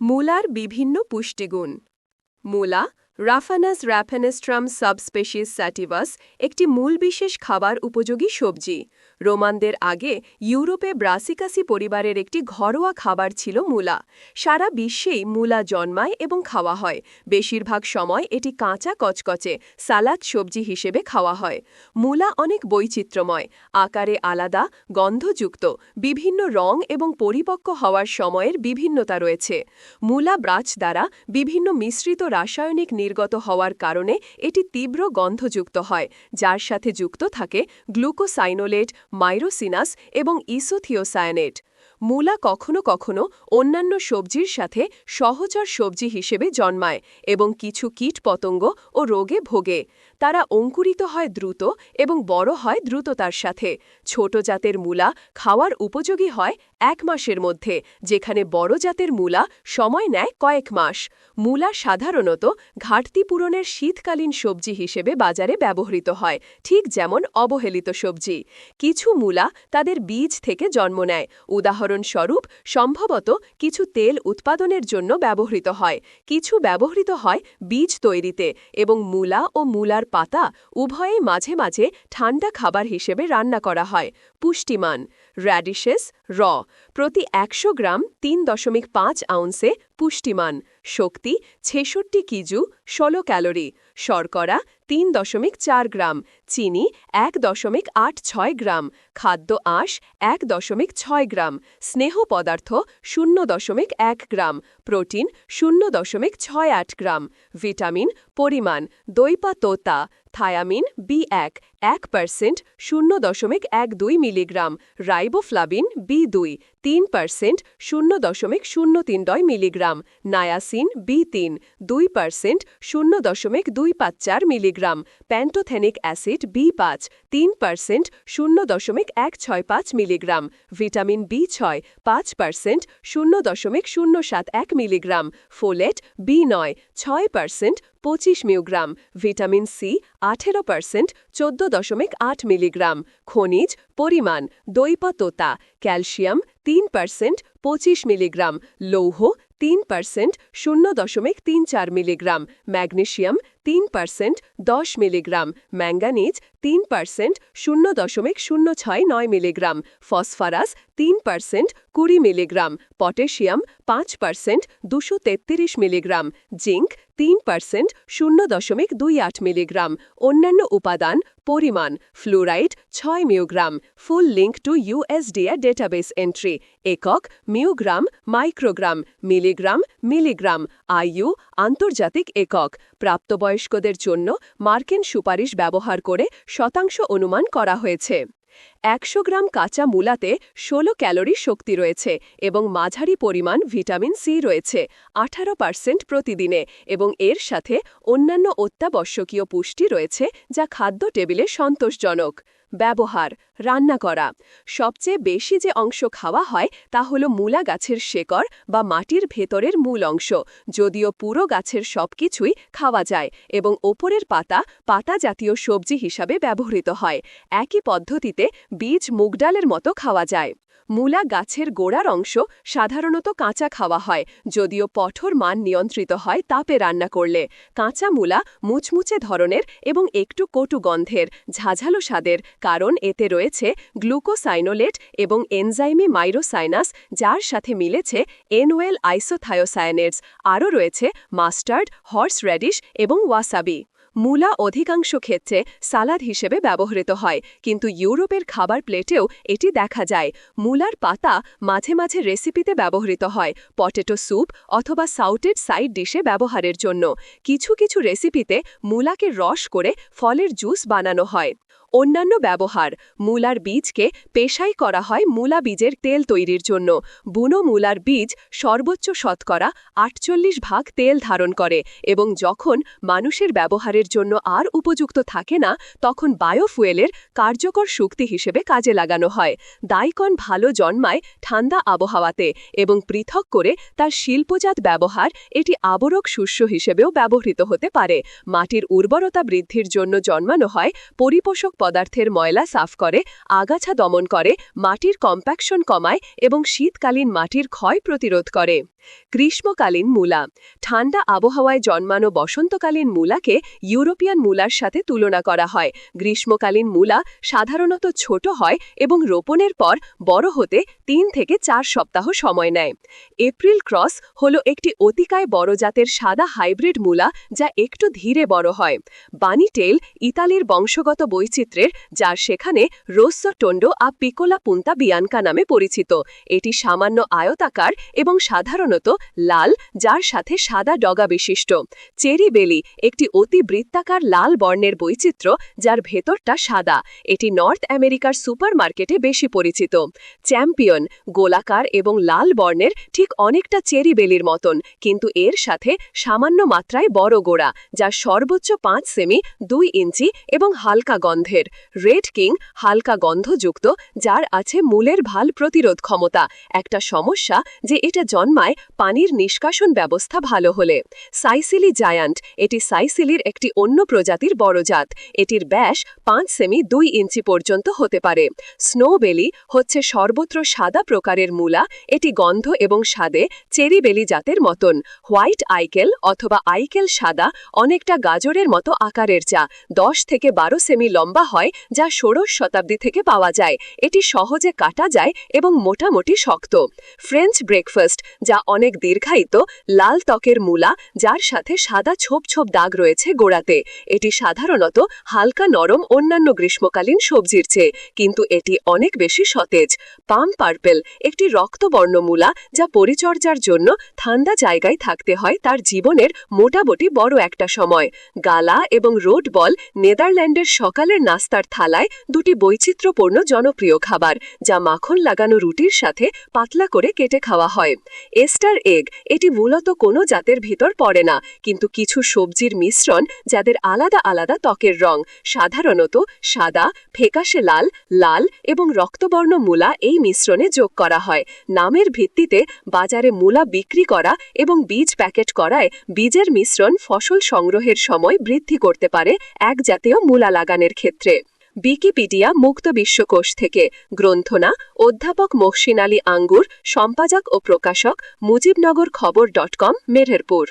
মূলার বিভিন্ন পুষ্টিগুণ। মূলা রাফানাস র্যাফেনেস্ট্রাম সাবস্পেশিস স্যাটিভাস একটি মূল বিশেষ খাবার উপযোগী সবজি। রোমানদের আগে ইউরোপে ব্রাসিকাসি পরিবারের একটি ঘরোয়া খাবার ছিল মূলা। সারা বিশ্বেই মূলা জন্মায় এবং খাওয়া হয়। বেশিরভাগ সময় এটি কাঁচা কচকচে, সালাদ সবজি হিসেবে খাওয়া হয়। মূলা অনেক বৈচিত্র্যময়, আকারে আলাদা, গন্ধযুক্ত, বিভিন্ন রং এবং পরিপক্ক হওয়ার সময়ের বিভিন্নতা রয়েছে। মূলা ব্রাচ দ্বারা বিভিন্ন মিশ্রিত রাসায়নিক নির্গত হওয়ার কারণে এটি তীব্র গন্ধযুক্ত হয়, যার সাথে যুক্ত থাকে গ্লুকোসাইনোলেট, মাইরোসিনাস এবং ইসোথিওসায়ানেট। মূলা কখনো কখনো অন্যান্য সবজির সাথে সহচর সবজি হিসেবে জন্মায় এবং কিছু কীটপতঙ্গ ও রোগে ভোগে। তারা অঙ্কুরিত হয় দ্রুত এবং বড় হয় দ্রুততার সাথে। ছোট জাতের মূলা খাওয়ার উপযোগী হয় এক মাসের মধ্যে, যেখানে বড় জাতের মূলা সময় নেয় কয়েক মাস। মূলা সাধারণত ঘাটতি পূরণের শীতকালীন সবজি হিসেবে বাজারে ব্যবহৃত হয়, ঠিক যেমন অবহেলিত সবজি। কিছু মূলা তাদের বীজ থেকে জন্ম নেয়, উদাহরণস্বরূপ সম্ভবত কিছু তেল উৎপাদনের জন্য ব্যবহৃত হয়। কিছু ব্যবহৃত হয় বীজ তৈরিতে এবং মূলা ও মূলার পাতা উভয়েই মাঝে মাঝে ঠান্ডা খাবার হিসেবে রান্না করা হয়, পুষ্টিমান। র্যাডিশেস র প্রতি একশো গ্রাম তিন দশমিক পাঁচ আউন্সে পুষ্টিমান। শক্তি ছেষট্টি কিজু, ষোলো ক্যালোরি। শর্করা তিন দশমিক চার গ্রাম, চিনি এক দশমিক আট ছয় গ্রাম, খাদ্য আঁশ এক দশমিক ছয় গ্রাম, স্নেহ পদার্থ শূন্য দশমিক এক গ্রাম, প্রোটিন শূন্য দশমিক ছয় আট গ্রাম, ভিটামিন, পরিমাণ দৈপা তোতা থায়ামিন বি এক এক পার্সেন্ট শূন্য দশমিক এক দুই মিলিগ্রাম রাইবোফ্লাবিন বি দুই, তিন পার্সেন্ট শূন্য দশমিক শূন্য তিন ডয় মিলিগ্রাম, নায়াসিন বি তিন, দুই পার্সেন্ট শূন্য দশমিক দুই পাঁচ চার মিলিগ্রাম, প্যান্টোথেনিক অ্যাসিড বি পাঁচ, তিন পার্সেন্ট শূন্য দশমিক এক ছয় পাঁচ মিলিগ্রাম, ভিটামিন বি ছয়, পাঁচ পার্সেন্ট শূন্য দশমিক শূন্য সাত এক মিলিগ্রাম, ফোলেট বি নয়, ছয় পার্সেন্ট পঁচিশ মিউগ্রাম, ভিটামিন সি আঠেরো পার্সেন্ট, চোদ্দ দশমিক আট মিলিগ্রাম, খনিজ, পরিমাণ দৈপতোতা ক্যালসিয়াম তিন পার্সেন্ট, পঁচিশ মিলিগ্রাম, লৌহ তিন পার্সেন্ট, শূন্য দশমিক তিন চার মিলিগ্রাম ম্যাগনেশিয়াম তিন পার্সেন্ট, দশ মিলিগ্রাম, ম্যাঙ্গানিজ তিন পার্সেন্ট শূন্য দশমিক শূন্য ছয় নয় মিলিগ্রাম। ফসফরাস তিন পার্সেন্ট কুড়ি মিলিগ্রাম। পটেশিয়াম পাঁচ পার্সেন্ট দুশো তেত্রিশ মিলিগ্রাম। জিঙ্ক তিন পার্সেন্ট শূন্য দশমিক দুই আট মিলিগ্রাম। অন্যান্য উপাদান, পরিমাণ, ফ্লুরাইড ছয় মিউগ্রাম। Full link to USDR database entry. একক মিউগ্রাম, মাইক্রোগ্রাম, মিলিগ্রাম মিলিগ্রাম। আইইউ আন্তর্জাতিক একক। প্রাপ্তবয়স্কদের জন্য মার্কিন সুপারিশ ব্যবহার করে শতাংশ অনুমান করা হয়েছে। একশো গ্রাম কাঁচা মূলাতে ১৬ ক্যালোরি শক্তি রয়েছে এবং মাঝারি পরিমাণ ভিটামিন সি রয়েছে, আঠারো পার্সেন্ট প্রতিদিনে এবং এর সাথে অন্যান্য অত্যাবশ্যকীয় পুষ্টি রয়েছে যা খাদ্য টেবিলে সন্তোষজনক। ব্যবহার, রান্না করা। সবচেয়ে বেশি যে অংশ খাওয়া হয় তা হল মূলা গাছের শেকড় বা মাটির ভেতরের মূল অংশ, যদিও পুরো গাছের সবকিছুই খাওয়া যায় এবং ওপরের পাতা পাতা জাতীয় সবজি হিসাবে ব্যবহৃত হয়। একই পদ্ধতিতে বীজ মুগডালের মতো খাওয়া যায়। মূলা গাছের গোড়ার অংশ সাধারণত কাঁচা খাওয়া হয়, যদিও পঠর মান নিয়ন্ত্রিত হয় তাপে রান্না করলে। কাঁচা মূলা মুচমুচে ধরনের এবং একটু কটু গন্ধের, ঝাঝালো স্বাদের, কারণ এতে রয়েছে গ্লুকোসাইনোলেট এবং এনজাইমি মাইরোসাইনাস, যার সাথে মিলেছে এনওয়েল আইসোথায়োসায়ানেটস আরও রয়েছে মাস্টার্ড হর্স র্যাডিশ এবং ওয়াসাবি। মূলা অধিকাংশ ক্ষেত্রে সালাদ হিসেবে ব্যবহৃত হয়, কিন্তু ইউরোপের খাবার প্লেটেও এটি দেখা যায়। মূলার পাতা মাঝে মাঝে রেসিপিতে ব্যবহৃত হয়, পটেটো স্যুপ অথবা সাউটেড সাইড ডিশে ব্যবহারের জন্য। কিছু কিছু রেসিপিতে মূলাকে রস করে ফলের জুস বানানো হয়। অন্যান্য ব্যবহার, মূলার বীজকে পেশাই করা হয় মূলা বীজের তেল তৈরির জন্য। বুনো মূলার বীজ সর্বোচ্চ শতকরা আটচল্লিশ ভাগ তেল ধারণ করে এবং যখন মানুষের ব্যবহারের জন্য আর উপযুক্ত থাকে না, তখন বায়োফুয়েলের কার্যকর শক্তি হিসেবে কাজে লাগানো হয়। দাইকন ভালো জন্মায় ঠান্ডা আবহাওয়াতে এবং পৃথক করে তার শিল্পজাত ব্যবহার এটি আবরক শস্য হিসেবেও ব্যবহৃত হতে পারে। মাটির উর্বরতা বৃদ্ধির জন্য জন্মানো হয় পরিপোষক পদার্থের ময়লা সাফ করে, আগাছা দমন করে, মাটির কম্প্যাকশন কমায় এবং শীতকালীন মাটির ক্ষয় প্রতিরোধ করে। গ্রীষ্মকালীন মূলা। ঠান্ডা আবহাওয়ায় জন্মানো বসন্তকালীন মূলাকে ইউরোপিয়ান মূলার সাথে তুলনা করা হয়। গ্রীষ্মকালীন মূলা সাধারণত ছোট হয় এবং রোপণের পর বড় হতে তিন থেকে চার সপ্তাহ সময় নেয়। এপ্রিল ক্রস হল একটি অতিকায় বড় জাতের সাদা হাইব্রিড মূলা যা একটু ধীরে বড় হয়। বানিটেল, ইতালির বংশগত বৈচিত্র্যের যার সেখানে রোস্সো টন্ডো আ পিকোলা পুন্তা বিয়ানকা নামে পরিচিত। এটি সামান্য আয়তাকার এবং সাধারণত লাল, যার সাথে সাদা ডগা বিশিষ্ট। চেরি বেলি একটি অতি বৃত্তাকার লাল বর্ণের বৈচিত্র্য, যার ভেতরটা সাদা। এটি নর্থ আমেরিকার সুপারমার্কেটে বেশি পরিচিত। চ্যাম্পিয়ন, গোলাকার এবং লাল বর্ণের ঠিক অনেকটা চেরি বেলির মতন, কিন্তু এর সাথে সামান্য মাত্রায় বড় গোড়া যা সর্বোচ্চ পাঁচ সেমি, দুই ইঞ্চি এবং হালকা গন্ধের রেড কিং হালকা গন্ধযুক্ত, যার আছে মূলের ভালো প্রতিরোধ ক্ষমতা। একটা সমস্যা যে এটা জন্মায় পানির নিষ্কাশন ব্যবস্থা ভালো হলে। সাইসিলি জায়ান্ট, এটি সাইসিলির একটি অন্য প্রজাতির বড় জাত। এটির ব্যাস পাঁচ সেমি দুই ইঞ্চি পর্যন্ত হতে পারে। স্নোবেলি হচ্ছে সর্বত্র সাদা প্রকারের মূলা, এটি গন্ধ এবং স্বাদে চেরিবেলি জাতের মতন। হোয়াইট আইকেল অথবা আইকেল সাদা অনেকটা গাজরের মতো আকারের চা, দশ থেকে বারো সেমি লম্বা হয় যা ষোড়শ শতাব্দী থেকে পাওয়া যায়। এটি সহজে কাটা যায় এবং মোটামুটি শক্ত। ফ্রেঞ্চ ব্রেকফাস্ট যা অনেক দীর্ঘায়িত, লাল ত্বকের মূলা, যার সাথে সাদা ছোপ ছোপ দাগ রয়েছে গোড়াতে। এটি সাধারণত হালকা নরম অন্যান্য গ্রীষ্মকালীন সবজির চেয়ে, কিন্তু এটি অনেক বেশি সতেজ। পাম পার্পেল একটি রক্তবর্ণ মূলা, যা পরিচর্যার জন্য ঠান্ডা জায়গায় থাকতে হয় তার জীবনের মোটামুটি বড় একটা সময়। গালা এবং রোড বল নেদারল্যান্ডের সকালের নাস্তার থালায় দুটি বৈচিত্র্যপূর্ণ জনপ্রিয় খাবার, যা মাখন লাগানো রুটির সাথে পাতলা করে কেটে খাওয়া হয়। এস্টার এগ, এটি মূলত কোনো জাতের ভিতর পড়ে না, কিন্তু কিছু সবজির মিশ্রণ যাদের আলাদা আলাদা ত্বকের রং, সাধারণত সাদা, ফেকাশে লাল লাল এবং রক্তবর্ণ মূলা এই মিশ্রণে যোগ করা হয়। নামের ভিত্তিতে বাজারে মূলা বিক্রি করা এবং বীজ প্যাকেট করায় বীজের মিশ্রণ ফসল সংগ্রহের সময় বৃদ্ধি করতে পারে এক জাতীয় মূলা লাগানের ক্ষেত্রে বিকিপিডিয়া মুক্ত বিশ্বকোষ থেকে গ্রন্থনা, অধ্যাপক মহসিন আলী আঙ্গুর, সম্পাদক ও প্রকাশক মুজিবনগর খবর ডট কম, মেহেরপুর।